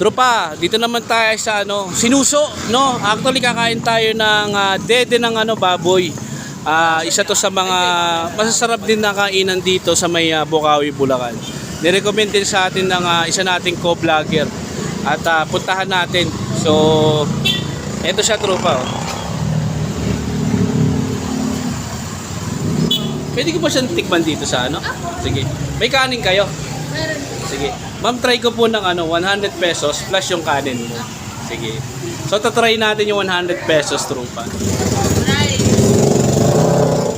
Tropa, dito naman tayo sa ano, sinuso, no? Actually kakain tayo ng ah, dede ng ano baboy. Ah, isa to sa mga masasarap din na kainan dito sa may ah, Bukawi, Bulacan. Nirecommend din sa atin ng ah, isa nating co-vlogger. At ah, puntahan natin. So, eto siya tropa. Oh. Pwede ko ba siyang tikman dito sa ano? Sige. May kanin kayo? Meron. Sige. Ma'am, try ko po ng ano, 100 pesos plus yung kanin mo. Sige. So, tatry natin yung 100 pesos, trupa. Rice.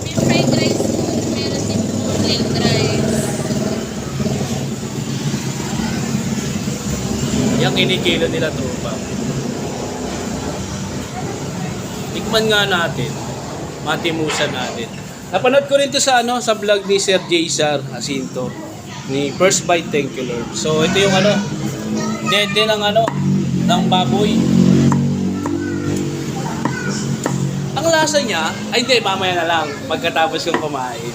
May fried rice po. Meron din po plain rice. Yung kinikilo nila, trupa. Tikman nga natin. Matimusan natin. Napanood ko rin to sa ano, sa vlog ni Sir Jason Jacinto ni First Bite Thank You Lord. So, ito yung ano, dede ng ano, ng baboy. Ang lasa niya, ay hindi, mamaya na lang, pagkatapos kong kumain.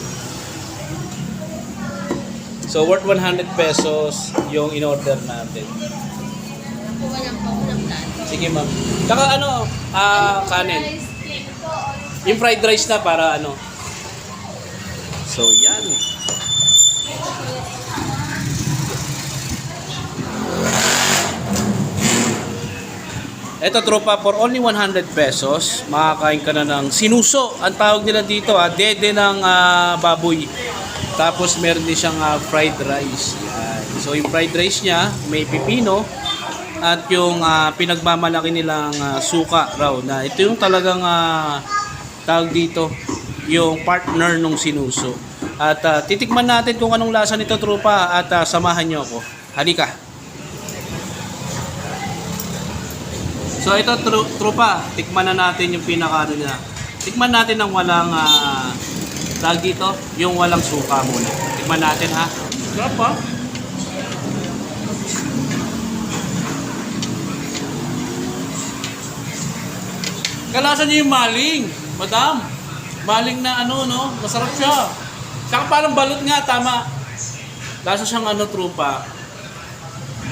So, worth 100 pesos yung in-order natin. Sige, ma'am. Saka ano, ah, kanin. Yung fried rice na para ano. So, yan. Ito tropa, for only 100 pesos, makakain ka na ng sinuso. Ang tawag nila dito, ah, dede ng ah, baboy. Tapos meron din siyang ah, fried rice. Yan. So yung fried rice niya, may pipino at yung ah, pinagmamalaki nilang ah, suka raw na ito yung talagang ah, tawag dito, yung partner nung sinuso. At ah, titikman natin kung anong lasa nito tropa at ah, samahan niyo ako. Halika. So ito tru- trupa, tikman na natin yung pinaka niya. Tikman natin ng walang uh, tawag dito, yung walang suka muna. Tikman natin ha. Sarap ha? Kalasan niyo yung maling, madam. Maling na ano, no? Masarap siya. Saka parang balot nga, tama. Lasa siyang ano, trupa.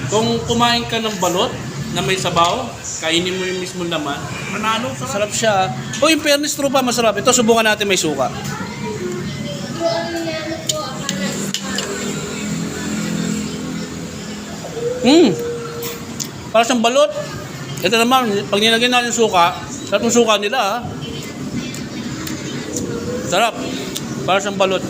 Kung kumain ka ng balot na may sabaw, kainin mo yung mismo laman, manalo, sarap siya. O yung fairness trupa, masarap. Ito, subukan natin may suka. Hmm. Para siyang balot. Ito naman, pag nilagyan natin yung suka, sarap yung suka nila ha. Sarap. Para siyang balot.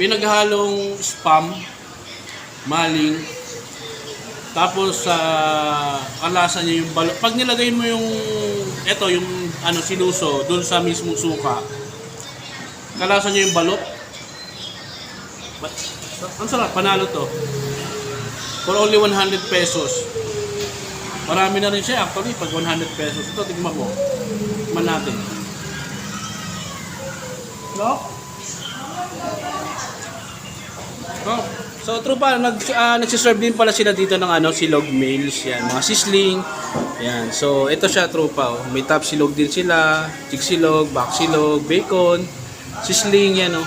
Pinaghalong spam, maling, tapos sa kalasa niya yung balot. Pag nilagay mo yung eto yung ano sinuso doon sa mismong suka. Kalasa niya yung balot. But, ang sarap, panalo to. For only 100 pesos. Marami na rin siya actually pag 100 pesos. Ito, tignan mo. Tignan natin. No? Oh. So trupa, nag uh, nagsiserve din pala sila dito ng ano, silog meals, yan, mga sisling. Yan. So ito siya trupa, oh. may top silog din sila, chick silog, back silog, bacon, sisling yan oh.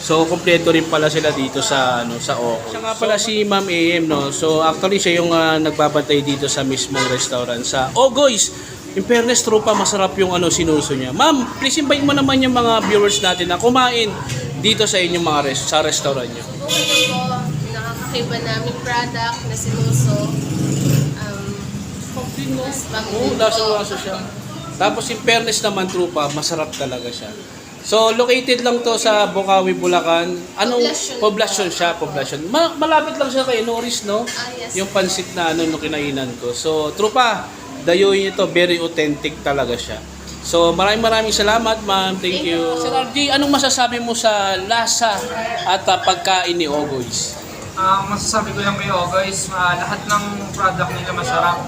So kompleto rin pala sila dito sa ano sa Oko. Siya nga pala si Ma'am AM no. So actually siya yung ah, nagbabantay dito sa mismong restaurant sa Ogoys. In fairness, trupa, masarap yung ano sinuso niya. Ma'am, please invite mo naman yung mga viewers natin na kumain dito sa inyong mga res- sa restaurant niyo. Ito po, nakakakiba namin product na sinuso. Um, mas bango Oo, din lasa po. lasa siya. Tapos in fairness naman trupa, masarap talaga siya. So located lang to sa Bukawi, Bulacan. Anong Poblasyon. poblasyon siya, poblasyon. Ma- malapit lang siya kay Norris, no? Ah, yes. Yung pansit na ano nung kinainan ko. So trupa, dayuin ito, very authentic talaga siya. So maraming maraming salamat, ma'am. Thank, Thank you. you. Sir RG, anong masasabi mo sa lasa at ah, pagkain ni Ogoys? Ang masasabi ko lang kayo guys, ah, lahat ng product nila masarap.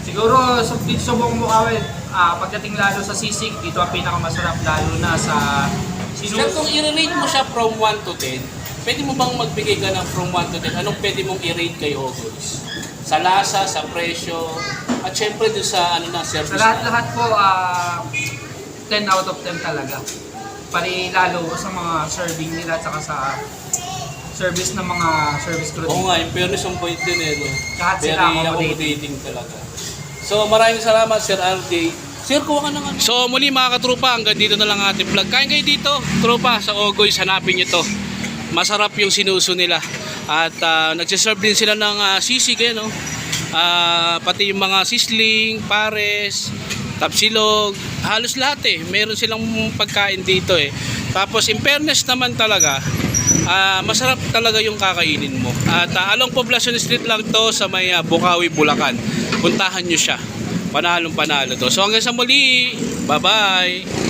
Siguro sa dito sa buong Bukawi, ah, pagdating lalo sa sisig, dito ang pinakamasarap lalo na sa Sir, sinus. kung i-rate mo siya from 1 to 10, pwede mo bang magbigay ka ng from 1 to 10? Anong pwede mong i-rate kay Ogoys? Sa lasa, sa presyo, at syempre doon sa ano na, Sa service na. lahat-lahat po, ah, 10 out of 10 talaga. pari lalo sa mga serving nila at saka sa service ng mga service crew. Oo nga, yung fairness on point din eh, no? Lahat Very sila accommodating. accommodating talaga. So maraming salamat Sir RJ. Sir, kuha ka ng ano. So muli mga katrupa, hanggang dito na lang ating vlog. Kain kayo dito, trupa, sa Ogoy, hanapin nyo to. Masarap yung sinuso nila. At uh, nagsiserve din sila ng uh, sisig, eh, no? Ah, pati yung mga sisling, pares, tapsilog, halos lahat eh. Meron silang pagkain dito eh. Tapos in fairness naman talaga, ah, masarap talaga yung kakainin mo. At ah, along Poblacion Street lang to sa may ah, Bukawi, Bulacan. Puntahan nyo siya. Panalong panalo to. So hanggang sa muli, bye-bye!